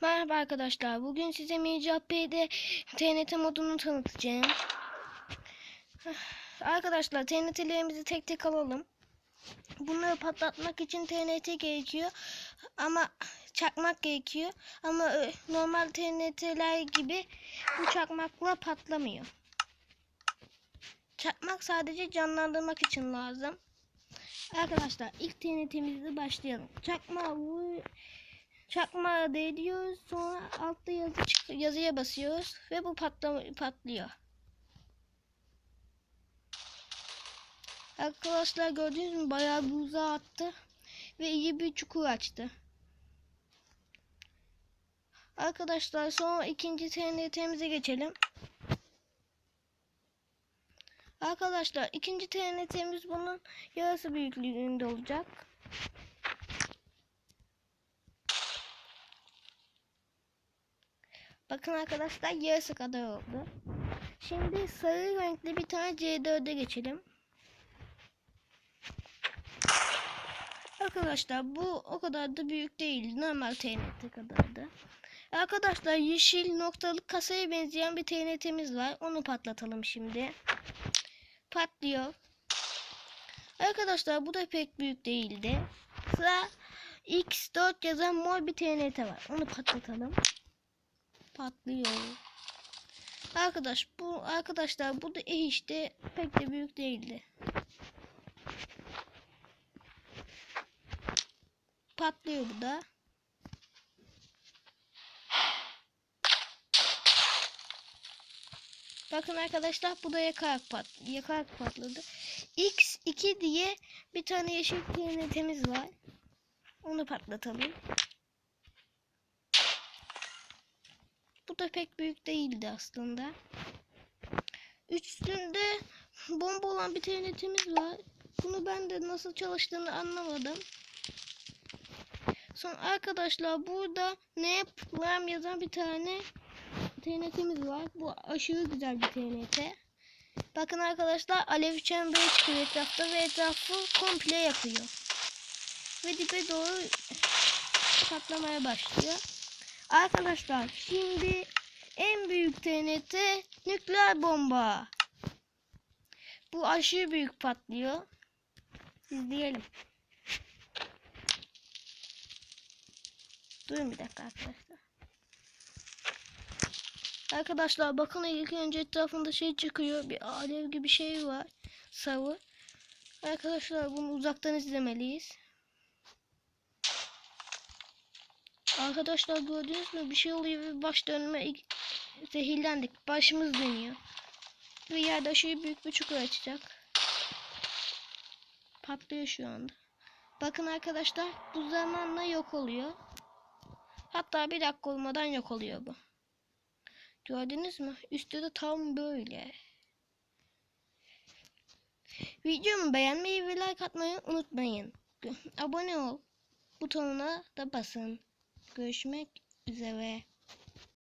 Merhaba arkadaşlar. Bugün size Micap P'de TNT modunu tanıtacağım. Arkadaşlar TNT'lerimizi tek tek alalım. Bunları patlatmak için TNT gerekiyor. Ama çakmak gerekiyor. Ama e, normal TNT'ler gibi bu çakmakla patlamıyor. Çakmak sadece canlandırmak için lazım. Arkadaşlar ilk TNT'mizi başlayalım. Çakmağı vur çakmağa değdiyoruz. Sonra altta yazı yazıya basıyoruz ve bu patla patlıyor. Arkadaşlar gördünüz mü? Bayağı bir uzağa attı ve iyi bir çukur açtı. Arkadaşlar sonra ikinci TNT'mize geçelim. Arkadaşlar ikinci TNT'miz bunun yarısı büyüklüğünde olacak. Bakın arkadaşlar yarısı kadar oldu. Şimdi sarı renkli bir tane C4'e geçelim. Arkadaşlar bu o kadar da büyük değil. Normal TNT kadardı. Arkadaşlar yeşil noktalı kasaya benzeyen bir TNT'miz var. Onu patlatalım şimdi. Patlıyor. Arkadaşlar bu da pek büyük değildi. Sıra X4 yazan mor bir TNT var. Onu patlatalım patlıyor. Arkadaş bu arkadaşlar bu da e işte pek de büyük değildi. Patlıyor bu da. Bakın arkadaşlar bu da yakarak, pat yakarak patladı. X2 diye bir tane yeşil TNT'miz var. Onu patlatalım. Bu da pek büyük değildi aslında. Üstünde bomba olan bir TNT'miz var. Bunu ben de nasıl çalıştığını anlamadım. Son arkadaşlar burada ne plan yazan bir tane TNT'miz var. Bu aşırı güzel bir TNT. Bakın arkadaşlar alev çemberi çıkıyor etrafta ve etrafı komple yakıyor. Ve dibe doğru patlamaya başlıyor. Arkadaşlar şimdi en büyük TNT nükleer bomba. Bu aşırı büyük patlıyor. İzleyelim. Durun bir dakika arkadaşlar. Arkadaşlar bakın ilk önce etrafında şey çıkıyor. Bir alev gibi şey var. Savı. Arkadaşlar bunu uzaktan izlemeliyiz. Arkadaşlar gördünüz mü? Bir şey oluyor ve baş dönme zehirlendik. Başımız dönüyor. Ve yerde aşırı büyük bir çukur açacak. Patlıyor şu anda. Bakın arkadaşlar bu zamanla yok oluyor. Hatta bir dakika olmadan yok oluyor bu. Gördünüz mü? Üstü de tam böyle. Videomu beğenmeyi ve like atmayı unutmayın. Abone ol butonuna da basın. Görüşmek üzere.